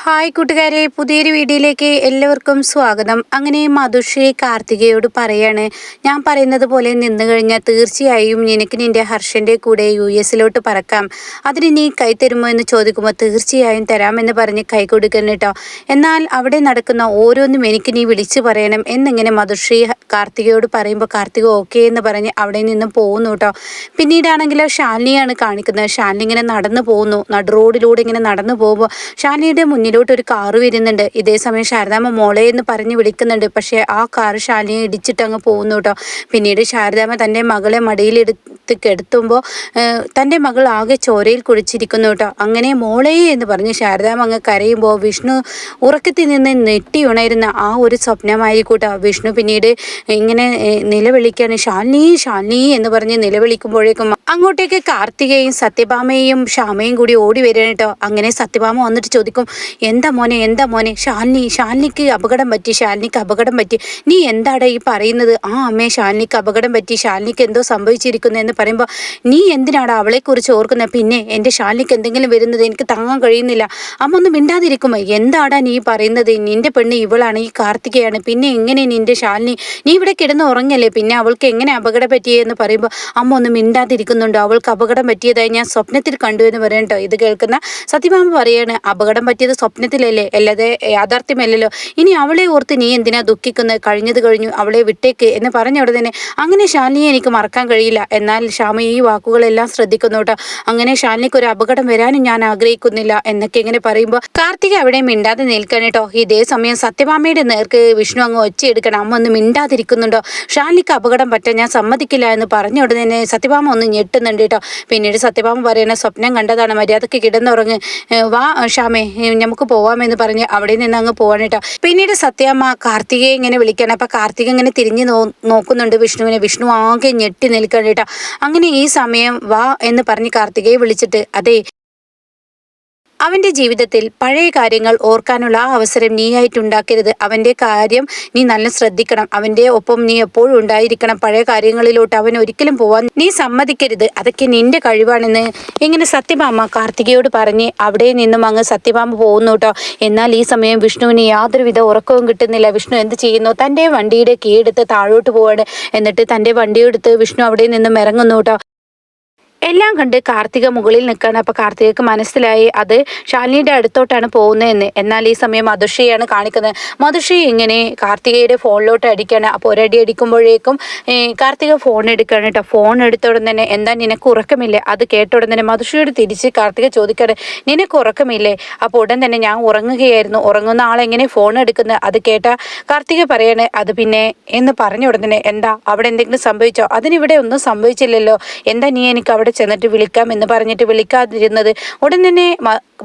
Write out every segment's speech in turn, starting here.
Hi കൂട്ടുകാരെ പുതിയൊരു വീഡിയോയിലേക്ക് എല്ലാവർക്കും സ്വാഗതം. അങ്ങനെ മധുശ്രീ കാർത്തികയോട് പറയാണ് ഞാൻ പറയുന്നത് പോലെ നിന്നു കഴിഞ്ഞാൽ തീർച്ചയായും നിനക്ക് നിന്റെ ഹർഷന്റെ കൂടെ യു എസിലോട്ട് പറക്കാം. അതിന് നീ കൈ തരുമോ എന്ന് ചോദിക്കുമ്പോൾ തീർച്ചയായും തരാമെന്ന് പറഞ്ഞ് കൈ കൊടുക്കണം കേട്ടോ. എന്നാൽ അവിടെ നടക്കുന്ന ഓരോന്നും എനിക്ക് നീ വിളിച്ചു പറയണം എന്നിങ്ങനെ മധുശ്രീ കാർത്തികയോട് പറയുമ്പോൾ കാർത്തിക ഓക്കെ എന്ന് പറഞ്ഞ് അവിടെ നിന്നും പോകുന്നു കേട്ടോ. പിന്നീടാണെങ്കിലോ ഷാലിനിയാണ് കാണിക്കുന്നത്. ഷാലിനി ഇങ്ങനെ നടന്നു പോകുന്നു. നടു റോഡിലൂടെ ഇങ്ങനെ നടന്നു പോകുമ്പോൾ ഷാലിനിയുടെ മുന്നിലോട്ട് ഒരു കാറ് വരുന്നുണ്ട്. ഇതേ സമയം ശാരദാമ്മ മോളെ എന്ന് പറഞ്ഞ് വിളിക്കുന്നുണ്ട്. പക്ഷേ ആ കാറ് ശാലിനെ ഇടിച്ചിട്ട് അങ്ങ് പോകുന്നു കേട്ടോ. പിന്നീട് ശാരദാമ്മ തന്റെ മകളെ മടിയിലെടുത്ത് കെടുത്തുമ്പോൾ തന്റെ മകൾ ആകെ ചോരയിൽ കുഴിച്ചിരിക്കുന്നു കേട്ടോ. അങ്ങനെ മോളെ എന്ന് പറഞ്ഞ് ശാരദാമ്മ അങ്ങ് കരയുമ്പോൾ വിഷ്ണു ഉറക്കത്തിൽ നിന്ന് നെട്ടി ഉണരുന്ന ആ ഒരു സ്വപ്നമായിക്കൂട്ടോ വിഷ്ണു പിന്നീട് ഇങ്ങനെ നിലവിളിക്കാണ് ശാലിനി ശാലിനി എന്ന് പറഞ്ഞ് നിലവിളിക്കുമ്പോഴേക്കും അങ്ങോട്ടേക്ക് കാർത്തികയും സത്യഭാമയും ശ്യാമയും കൂടി ഓടി വരികയാണ് കേട്ടോ. അങ്ങനെ സത്യഭാമ വന്നിട്ട് ചോദിക്കും എന്താ മോനെ എന്താ മോനെ? ഷാലിനി ഷാലിനിക്ക് അപകടം പറ്റി ഷാലിനിക്ക് അപകടം പറ്റി. നീ എന്താടാ ഈ പറയുന്നത്? ആ അമ്മേ ഷാലിനിക്ക് അപകടം പറ്റി. ഷാലിനിക്ക് എന്തോ സംഭവിച്ചിരിക്കുന്നു എന്ന് പറയുമ്പോൾ നീ എന്തിനാടാ അവളെക്കുറിച്ച് ഓർക്കുന്നത് പിന്നെ എന്റെ ഷാലിനിക്ക് എന്തെങ്കിലും വരുന്നത് എനിക്ക് താങ്ങാൻ കഴിയുന്നില്ല. അമ്മ ഒന്ന് മിണ്ടാതിരിക്കുമോ? എന്താടാ നീ പറയുന്നത്? നിന്റെ പെണ്ണ് ഇവളാണ് ഈ കാർത്തികയാണ്. പിന്നെ എങ്ങനെ നിന്റെ ശാലിനി? നീ ഇവിടെ കിടന്ന് ഉറങ്ങല്ലേ? പിന്നെ അവൾക്ക് എങ്ങനെ അപകടം പറ്റിയെന്ന് പറയുമ്പോൾ അമ്മ ഒന്ന് മിണ്ടാതിരിക്കുന്നുണ്ടോ. അവൾക്ക് അപകടം പറ്റിയതായി ഞാൻ സ്വപ്നത്തിൽ കണ്ടു എന്ന് പറയണ്ടോ ഇത് കേൾക്കുന്ന സത്യഭാമ പറയാണ് അപകടം പറ്റിയത് സ്വപ്നത്തിലല്ലേ അല്ലാതെ യാഥാർത്ഥ്യമല്ലല്ലോ. ഇനി അവളെ ഓർത്ത് നീ എന്തിനാ ദുഃഖിക്കുന്നത് കഴിഞ്ഞത് കഴിഞ്ഞു അവളെ വിട്ടേക്ക് എന്ന് പറഞ്ഞ ഉടനെ അങ്ങനെ ശാലിനിയെ എനിക്ക് മറക്കാൻ കഴിയില്ല. എന്നാൽ ശ്യാമ ഈ വാക്കുകളെല്ലാം ശ്രദ്ധിക്കുന്നു കേട്ടോ. അങ്ങനെ ശാലിനിക്ക് ഒരു അപകടം വരാനും ഞാൻ ആഗ്രഹിക്കുന്നില്ല എന്നൊക്കെ ഇങ്ങനെ പറയുമ്പോൾ കാർത്തിക അവിടെ മിണ്ടാതെ നിൽക്കണം കേട്ടോ. ഇതേ സമയം സത്യഭാമയുടെ നേർക്ക് വിഷ്ണു അങ്ങ് ഒച്ചയെടുക്കണം. അമ്മ ഒന്ന് മിണ്ടാതിരിക്കുന്നുണ്ടോ? ഷാലിനിക്ക് അപകടം പറ്റാൻ ഞാൻ സമ്മതിക്കില്ല എന്ന് പറഞ്ഞ ഉടനെ തന്നെ സത്യഭാമ ഒന്ന് ഞെട്ടുന്നുണ്ട് കേട്ടോ. പിന്നീട് സത്യഭാമ പറയുന്ന സ്വപ്നം കണ്ടതാണ് മര്യാദയ്ക്ക് കിടന്നുറങ്ങ്. വാ ഷാമേ നമുക്ക് പോവാമെന്ന് പറഞ്ഞ് അവിടെ നിന്ന് അങ്ങ് പോവാണ് കേട്ടോ. പിന്നീട് സത്യമ്മ കാർത്തികയെ ഇങ്ങനെ വിളിക്കണം. അപ്പൊ കാർത്തിക ഇങ്ങനെ തിരിഞ്ഞു നോക്കുന്നുണ്ട് വിഷ്ണുവിനെ. വിഷ്ണു ആകെ ഞെട്ടി നിൽക്കണം കേട്ടോ. അങ്ങനെ ഈ സമയം വാ എന്ന് പറഞ്ഞ് കാർത്തികയെ വിളിച്ചിട്ട് അതെ അവന്റെ ജീവിതത്തിൽ പഴയ കാര്യങ്ങൾ ഓർക്കാനുള്ള ആ അവസരം നീയായിട്ടുണ്ടാക്കരുത്. അവന്റെ കാര്യം നീ നല്ല ശ്രദ്ധിക്കണം. അവന്റെ ഒപ്പം നീ എപ്പോഴും ഉണ്ടായിരിക്കണം. പഴയ കാര്യങ്ങളിലോട്ട് അവൻ ഒരിക്കലും പോവാൻ നീ സമ്മതിക്കരുത്. അതൊക്കെ നിന്റെ കഴിവാണെന്ന് ഇങ്ങനെ സത്യഭാമ കാർത്തികയോട് പറഞ്ഞ് അവിടെ നിന്നും അങ്ങ് സത്യഭാമ പോകുന്നു കേട്ടോ എന്നാൽ ഈ സമയം വിഷ്ണുവിന് യാതൊരുവിധ ഉറക്കവും കിട്ടുന്നില്ല. വിഷ്ണു എന്ത് ചെയ്യുന്നു? തന്റെ വണ്ടിയുടെ കീ എടുത്ത് താഴോട്ട് പോവാണ്. എന്നിട്ട് തന്റെ വണ്ടിയെടുത്ത് വിഷ്ണു അവിടെ നിന്നും ഇറങ്ങുന്നു കേട്ടോ എല്ലാം കണ്ട് കാർത്തിക മുകളിൽ നിൽക്കുകയാണ്. അപ്പോൾ കാർത്തികക്ക് മനസ്സിലായി അത് ശാലിനിയുടെ അടുത്തോട്ടാണ് പോകുന്നതെന്ന്. എന്നാൽ ഈ സമയം മധുഷയാണ് കാണിക്കുന്നത്. മധുഷി ഇങ്ങനെ കാർത്തികയുടെ ഫോണിലോട്ട് അടിക്കുകയാണ്. അപ്പോൾ ഒരടി അടിക്കുമ്പോഴേക്കും കാർത്തിക ഫോൺ എടുക്കുകയാണ് കേട്ടോ. ഫോൺ എടുത്ത തന്നെ എന്താ നിനക്ക് ഉറക്കമില്ലേ? അത് കേട്ട തന്നെ മധുഷിയോട് തിരിച്ച് കാർത്തിക ചോദിക്കുകയാണ് നിനക്ക് ഉറക്കമില്ലേ? അപ്പോൾ ഉടൻ തന്നെ ഞാൻ ഉറങ്ങുകയായിരുന്നു. ഉറങ്ങുന്ന ആളെങ്ങനെ ഫോൺ എടുക്കുന്നത്? അത് കേട്ട കാർത്തിക പറയാണ് അത് പിന്നെ എന്ന് പറഞ്ഞ ഉടൻ തന്നെ എന്താ അവിടെ എന്തെങ്കിലും സംഭവിച്ചോ അതിനിവിടെ ഒന്നും സംഭവിച്ചില്ലല്ലോ. എന്താ നീ എനിക്ക് അവിടെ ചെന്നിട്ട് വിളിക്കാം എന്ന് പറഞ്ഞിട്ട് വിളിക്കാതിരുന്നത് ഉടൻ തന്നെ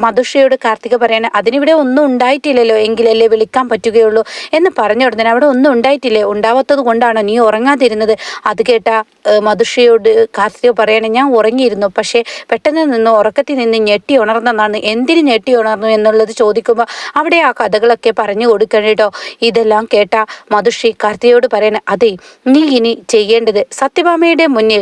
മധുഷയോട് കാർത്തിക പറയാണ് അതിനിവിടെ ഒന്നും ഉണ്ടായിട്ടില്ലല്ലോ എങ്കിലല്ലേ വിളിക്കാൻ പറ്റുകയുള്ളൂ എന്ന് പറഞ്ഞ ഉടനെ അവിടെ ഒന്നും ഉണ്ടായിട്ടില്ലേ? ഉണ്ടാവാത്തത് കൊണ്ടാണോ നീ ഉറങ്ങാതിരുന്നത്? അത് കേട്ട മധുഷയോട് കാർത്തിക പറയണേ ഞാൻ ഉറങ്ങിയിരുന്നു പക്ഷേ പെട്ടെന്ന് നിന്ന് ഉറക്കത്തിൽ നിന്ന് ഞെട്ടി ഉണർന്നതാണ്. എന്തിന് ഞെട്ടി ഉണർന്നു എന്നുള്ളത് ചോദിക്കുമ്പോൾ അവിടെ ആ കഥകളൊക്കെ പറഞ്ഞു കൊടുക്കണം കേട്ടോ. ഇതെല്ലാം കേട്ട മധുഷി കാർത്തികയോട് പറയണേ അതെ നീ ഇനി ചെയ്യേണ്ടത് സത്യഭാമയുടെ മുന്നിൽ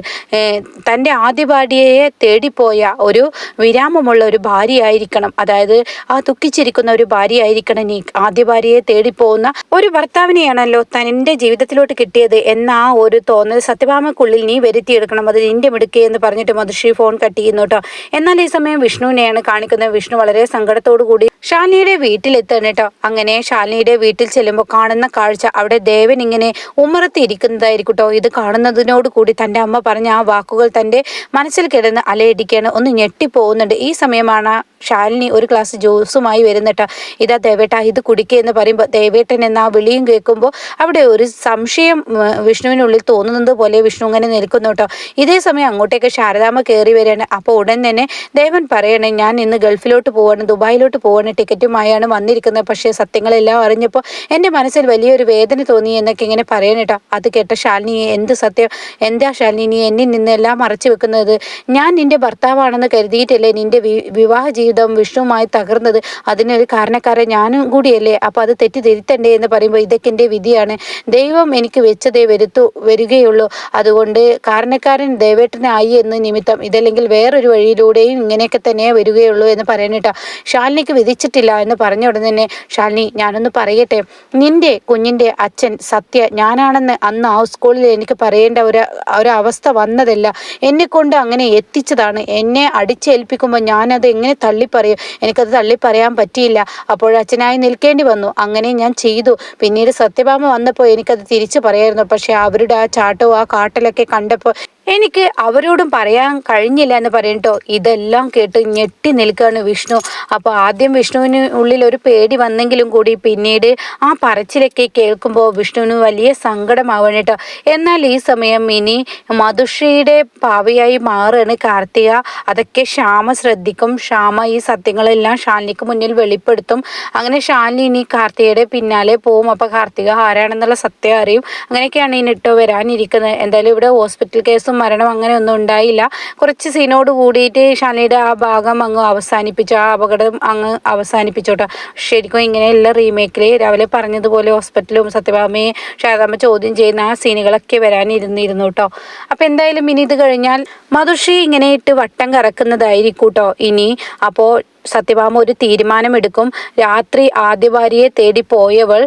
തന്റെ ആദ്യപാടിയെ തേടിപ്പോയ ഒരു വിരാമമുള്ള ഒരു ഭാര്യയായിരിക്കും ആയിരിക്കണം. അതായത് ആ ദുഃഖിച്ചിരിക്കുന്ന ഒരു ഭാര്യയായിരിക്കണം നീ ആദ്യ ഭാര്യയെ തേടിപ്പോകുന്ന ഒരു ഭർത്താവിനെയാണല്ലോ തന്റെ ജീവിതത്തിലോട്ട് കിട്ടിയത് എന്ന ആ ഒരു തോന്നൽ സത്യഭാമക്കുള്ളിൽ നീ വരുത്തിയെടുക്കണം. അത് നിന്റെ മിടുക്കേ എന്ന് പറഞ്ഞിട്ട് മധുശ്രീ ഫോൺ കട്ട് ചെയ്യുന്നു കേട്ടോ. എന്നാൽ ഈ സമയം വിഷ്ണുവിനെയാണ് കാണിക്കുന്നത്. വിഷ്ണു വളരെ സങ്കടത്തോടു കൂടി ശാലിനിയുടെ വീട്ടിലെത്താണ് കേട്ടോ. അങ്ങനെ ശാലിനിയുടെ വീട്ടിൽ ചെല്ലുമ്പോൾ കാണുന്ന കാഴ്ച അവിടെ ദേവൻ ഇങ്ങനെ ഉമ്മറത്തി ഇരിക്കുന്നതായിരിക്കും കേട്ടോ. ഇത് കാണുന്നതിനോട് കൂടി തന്റെ അമ്മ പറഞ്ഞ ആ വാക്കുകൾ തന്റെ മനസ്സിൽ കിടന്ന് അലയടിക്കുകയാണ്. ഒന്ന് ഞെട്ടിപ്പോകുന്നുണ്ട്. ഈ സമയമാണ് ഷാലിനി ഒരു ഗ്ലാസ് ജ്യൂസുമായി വരുന്നിട്ട ഇതാ ദേവേട്ട ഇത് കുടിക്കുക എന്ന് പറയുമ്പോൾ ദേവേട്ടൻ എന്ന ആ വിളിയും കേൾക്കുമ്പോൾ അവിടെ ഒരു സംശയം വിഷ്ണുവിനുള്ളിൽ തോന്നുന്നത് പോലെ വിഷ്ണു ഇങ്ങനെ നിൽക്കുന്നു കേട്ടോ. ഇതേ സമയം അങ്ങോട്ടേക്ക് ശാരദാമ്മ കയറി വരികയാണ്. അപ്പോൾ ഉടൻ തന്നെ ദേവൻ പറയണേ ഞാൻ ഇന്ന് ഗൾഫിലോട്ട് പോവാണ് ദുബായിലോട്ട് പോവാണ് ടിക്കറ്റുമായാണ് വന്നിരിക്കുന്നത്. പക്ഷേ സത്യങ്ങളെല്ലാം അറിഞ്ഞപ്പോൾ എന്റെ മനസ്സിൽ വലിയൊരു വേദന തോന്നി എന്നൊക്കെ ഇങ്ങനെ പറയണേട്ടോ അത് കേട്ട ശാലിനി എന്ത് സത്യം എന്താ ശാലിനി നീ എന്നിൽ നിന്നെല്ലാം മറച്ചു വെക്കുന്നത്? ഞാൻ നിന്റെ ഭർത്താവാണെന്ന് കരുതിയിട്ടല്ലേ നിന്റെ വിവാഹ ജീവിതം വിഷ്ണുവുമായി തകർന്നത്? അതിനൊരു കാരണക്കാരൻ ഞാനും കൂടിയല്ലേ? അപ്പോൾ അത് തെറ്റിദ്ധരിത്തണ്ടേ എന്ന് പറയുമ്പോൾ ഇതൊക്കെ എന്റെ വിധിയാണ്. ദൈവം എനിക്ക് വെച്ചതേ വരുത്തു വരികയുള്ളൂ. അതുകൊണ്ട് കാരണക്കാരൻ ദേവേട്ടനായി എന്ന് നിമിത്തം ഇതല്ലെങ്കിൽ വേറൊരു വഴിയിലൂടെയും ഇങ്ങനെയൊക്കെ തന്നെ വരികയുള്ളൂ എന്ന് പറയണേട്ടാ ശാലിനിക്ക് വിധിച്ച അറിയിച്ചിട്ടില്ല എന്ന് പറഞ്ഞ ഉടനെ തന്നെ ശാലിനി ഞാനൊന്ന് പറയട്ടെ. നിന്റെ കുഞ്ഞിന്റെ അച്ഛൻ സത്യ ഞാനാണെന്ന് അന്ന് ആ സ്കൂളിൽ എനിക്ക് പറയേണ്ട ഒരു ഒരവസ്ഥ വന്നതല്ല. എന്നെക്കൊണ്ട് അങ്ങനെ എത്തിച്ചതാണ്. എന്നെ അടിച്ചേൽപ്പിക്കുമ്പോൾ ഞാനത് എങ്ങനെ തള്ളിപ്പറയും? എനിക്കത് തള്ളിപ്പറയാൻ പറ്റിയില്ല. അപ്പോൾ അച്ഛനായി നിൽക്കേണ്ടി വന്നു. അങ്ങനെ ഞാൻ ചെയ്തു. പിന്നീട് സത്യഭാമ വന്നപ്പോൾ എനിക്കത് തിരിച്ചു പറയായിരുന്നു. പക്ഷേ അവരുടെ ആ ചാട്ടവും ആ കാട്ടലൊക്കെ കണ്ടപ്പോൾ എനിക്ക് അവരോടും പറയാൻ കഴിഞ്ഞില്ല എന്ന് പറയട്ടോ ഇതെല്ലാം കേട്ട് ഞെട്ടി നിൽക്കുകയാണ് വിഷ്ണു. അപ്പോൾ ആദ്യം വിഷ്ണുവിന് ഉള്ളിൽ ഒരു പേടി വന്നെങ്കിലും കൂടി പിന്നീട് ആ പറച്ചിലൊക്കെ കേൾക്കുമ്പോൾ വിഷ്ണുവിന് വലിയ സങ്കടമാവണം കേട്ടോ എന്നാൽ ഈ സമയം ഇനി മധുശ്രീയുടെ പാവയായി മാറുകയാണ് കാർത്തിക. അതൊക്കെ ശ്യാമ ശ്രദ്ധിക്കും. ശ്യാമ ഈ സത്യങ്ങളെല്ലാം ഷാലിനിക്ക് മുന്നിൽ വെളിപ്പെടുത്തും. അങ്ങനെ ഷാലിനി ഇനി കാർത്തികയുടെ പിന്നാലെ പോവും. അപ്പോൾ കാർത്തിക ആരാണെന്നുള്ള സത്യം അറിയും. അങ്ങനെയൊക്കെയാണ് ഇനി ഇട്ടോ വരാനിരിക്കുന്നത്. എന്തായാലും ഇവിടെ ഹോസ്പിറ്റൽ കേസും മരണം അങ്ങനെ ഒന്നും ഉണ്ടായില്ല. കുറച്ച് സീനോട് കൂടിയിട്ട് ഷാനിയുടെ ആ ഭാഗം അങ്ങ് അവസാനിപ്പിച്ചു. ആ അപകടം അങ്ങ് അവസാനിപ്പിച്ചോട്ടോ. ശരിക്കും ഇങ്ങനെയുള്ള റീമേക്കിൽ രാവിലെ പറഞ്ഞതുപോലെ ഹോസ്പിറ്റലും സത്യഭാമയെ ശാരദാമ്മ ചോദ്യം ചെയ്യുന്ന ആ സീനുകളൊക്കെ വരാനിരുന്നിരുന്നു കേട്ടോ അപ്പോൾ എന്തായാലും ഇനി ഇത് കഴിഞ്ഞാൽ മധുഷി ഇങ്ങനെ ഇട്ട് വട്ടം കറക്കുന്നതായിരിക്കും കേട്ടോ ഇനി അപ്പോൾ സത്യഭാമ ഒരു തീരുമാനമെടുക്കും. രാത്രി ആദ്യഭാര്യയെ തേടി പോയവൾ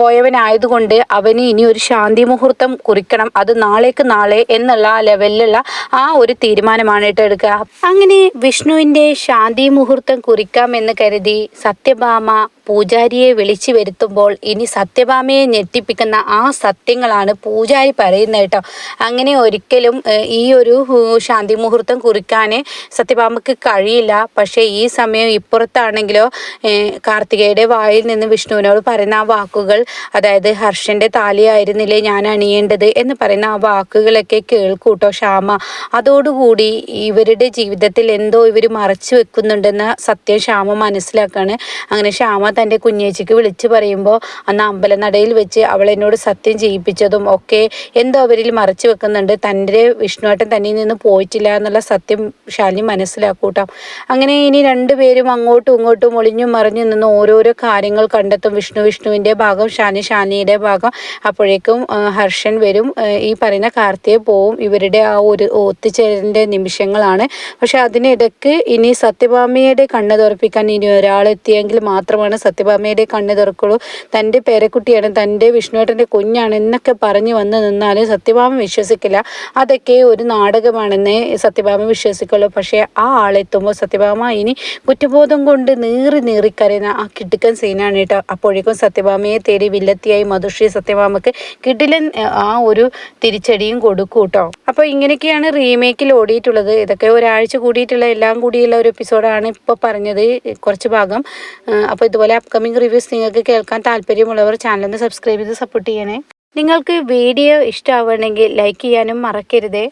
പോയവനായതുകൊണ്ട് അവന് ഇനി ഒരു ശാന്തി മുഹൂർത്തം കുറിക്കണം. അത് നാളേക്ക് നാളെ എന്നുള്ള ആ ലെവലിലുള്ള ആ ഒരു തീരുമാനമാണ് കേട്ടോ എടുക്കുക. അങ്ങനെ വിഷ്ണുവിന്റെ ശാന്തി മുഹൂർത്തം കുറിക്കാമെന്ന് കരുതി സത്യഭാമ പൂജാരിയെ വിളിച്ചു വരുത്തുമ്പോൾ ഇനി സത്യഭാമയെ ഞെട്ടിപ്പിക്കുന്ന ആ സത്യങ്ങളാണ് പൂജാരി പറയുന്നത് കേട്ടോ. അങ്ങനെ ഒരിക്കലും ഈ ഒരു ശാന്തി മുഹൂർത്തം കുറിക്കാൻ സത്യഭാമയ്ക്ക് കഴിയില്ല. പക്ഷേ ഈ സമയം ഇപ്പുറത്താണെങ്കിലോ കാർത്തികയുടെ വായിൽ നിന്ന് വിഷ്ണുവിനോട് പറയുന്ന ആ വാക്കുകൾ അതായത് ഹർഷന്റെ താലിയായിരുന്നില്ലേ ഞാൻ അണിയേണ്ടത് എന്ന് പറയുന്ന ആ വാക്കുകളൊക്കെ കേൾക്കൂട്ടോ ശ്യാമ. അതോടുകൂടി ഇവരുടെ ജീവിതത്തിൽ എന്തോ ഇവർ മറച്ചു വെക്കുന്നുണ്ടെന്ന സത്യം ശ്യാമ മനസ്സിലാക്കാണ്. അങ്ങനെ ശ്യാമ തന്റെ കുഞ്ഞേച്ചിക്ക് വിളിച്ചു പറയുമ്പോൾ അന്ന് അമ്പലനടയിൽ വെച്ച് അവൾ എന്നോട് സത്യം ചെയ്യിപ്പിച്ചതും ഒക്കെ എന്തോ അവരിൽ മറച്ചു വെക്കുന്നുണ്ട്. തന്റെ വിഷ്ണുവേട്ടൻ തന്നിൽ നിന്ന് പോയിട്ടില്ല എന്നുള്ള സത്യം ശാലിനി മനസ്സിലാക്കൂട്ടാം. അങ്ങനെ ഇനി രണ്ടുപേരും അങ്ങോട്ടും ഇങ്ങോട്ടും ഒളിഞ്ഞും മറിഞ്ഞു നിന്ന് ഓരോരോ കാര്യങ്ങൾ കണ്ടെത്തും. വിഷ്ണു വിഷ്ണുവിന്റെ ഭാഗം ഷാനി ഷാനിയുടെ ഭാഗം. അപ്പോഴേക്കും ഹർഷൻ വരും. ഈ പറയുന്ന കാർത്തിയെ പോവും. ഇവരുടെ ആ ഒരു ഒത്തുചേരലിന്റെ നിമിഷങ്ങളാണ്. പക്ഷെ അതിനിടയ്ക്ക് ഇനി സത്യഭാമയുടെ കണ്ണ് തുറപ്പിക്കാൻ ഇനി ഒരാളെത്തിയെങ്കിൽ മാത്രമാണ് സത്യഭാമയുടെ കണ്ണ് തുറക്കുള്ളൂ. തന്റെ പേരക്കുട്ടിയാണ് തന്റെ വിഷ്ണുവേട്ടന്റെ കുഞ്ഞാണ് എന്നൊക്കെ പറഞ്ഞു വന്ന് നിന്നാലും സത്യഭാമ വിശ്വസിക്കില്ല. അതൊക്കെ ഒരു നാടകമാണെന്ന് സത്യഭാമ വിശ്വസിക്കുള്ളൂ. പക്ഷേ ആ ആളെത്തുമ്പോൾ സത്യഭാമ ഇനി കുറ്റബോധം കൊണ്ട് നീറി നീറി കരയുന്ന ആ കിടുക്കൻ സീനാണ് കേട്ടോ. അപ്പോഴേക്കും സത്യഭാമയെ തേടി വില്ലത്തിയായി മധുശ്രീ സത്യഭാമക്ക് കിടിലൻ ആ ഒരു തിരിച്ചടിയും കൊടുക്കും കേട്ടോ. അപ്പോൾ ഇങ്ങനെയൊക്കെയാണ് റീമേക്കിൽ ഓടിയിട്ടുള്ളത്. ഇതൊക്കെ ഒരാഴ്ച കൂടിയിട്ടുള്ള എല്ലാം കൂടിയുള്ള ഒരു എപ്പിസോഡാണ് ഇപ്പോൾ പറഞ്ഞത് കുറച്ച് ഭാഗം. അപ്പോൾ ഇതുപോലെ അപ്കമിങ് റിവ്യൂസ് നിങ്ങൾക്ക് കേൾക്കാൻ താല്പര്യമുള്ളവർ ചാനലൊന്ന് സബ്സ്ക്രൈബ് ചെയ്ത് സപ്പോർട്ട് ചെയ്യണേ. നിങ്ങൾക്ക് വീഡിയോ ഇഷ്ടമാവുകയാണെങ്കിൽ ലൈക്ക് ചെയ്യാനും മറക്കരുതേ.